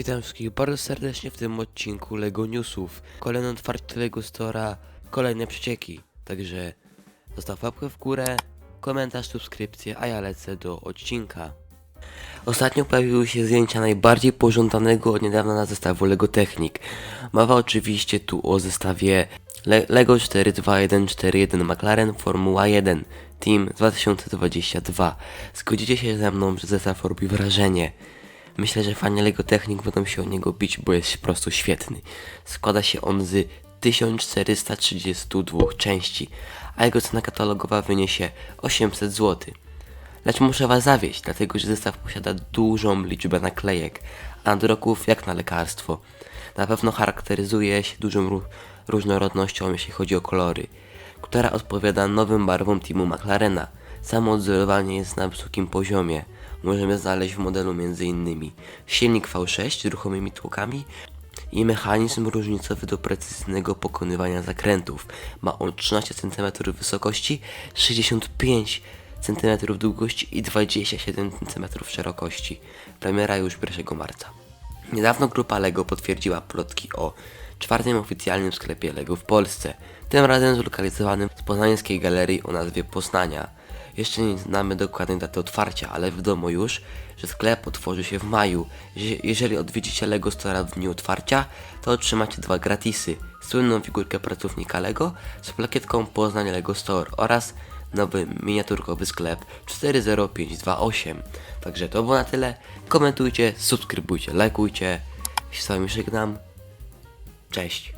Witam wszystkich bardzo serdecznie w tym odcinku LEGO Newsów. Kolejne otwarcie LEGO Store'a, kolejne przecieki. Także zostaw łapkę w górę, komentarz, subskrypcję, a ja lecę do odcinka. Ostatnio pojawiły się zdjęcia najbardziej pożądanego od niedawna na zestawu LEGO Technik. Mowa oczywiście tu o zestawie Le LEGO 42141 McLaren Formuła 1 Team 2022. Zgodzicie się ze mną, że zestaw robi wrażenie. Myślę, że fani LEGO Technik będą się o niego bić, bo jest po prostu świetny. Składa się on z 1432 części, a jego cena katalogowa wyniesie 800 zł. Lecz muszę was zawieść, dlatego że zestaw posiada dużą liczbę naklejek, a nadroków jak na lekarstwo. Na pewno charakteryzuje się dużą ró- różnorodnością, jeśli chodzi o kolory, która odpowiada nowym barwom teamu McLarena. Samo odzorowanie jest na wysokim poziomie. Możemy znaleźć w modelu m.in. silnik V6 z ruchomymi tłokami i mechanizm różnicowy do precyzyjnego pokonywania zakrętów. Ma on 13 cm wysokości, 65 cm długości i 27 cm szerokości. Premiera już 1 marca. Niedawno grupa LEGO potwierdziła plotki o czwartym oficjalnym sklepie LEGO w Polsce, tym razem zlokalizowanym w poznańskiej galerii o nazwie Poznania. Jeszcze nie znamy dokładnej daty otwarcia, ale wiadomo już, że sklep otworzy się w maju. Je- Jeżeli odwiedzicie LEGO Store'a w dniu otwarcia, to otrzymacie dwa gratisy. Słynną figurkę pracownika LEGO z plakietką Poznań LEGO Store oraz nowy miniaturkowy sklep 40528. Także to było na tyle. Komentujcie, subskrybujcie, lajkujcie. Z wami żegnam. Cześć.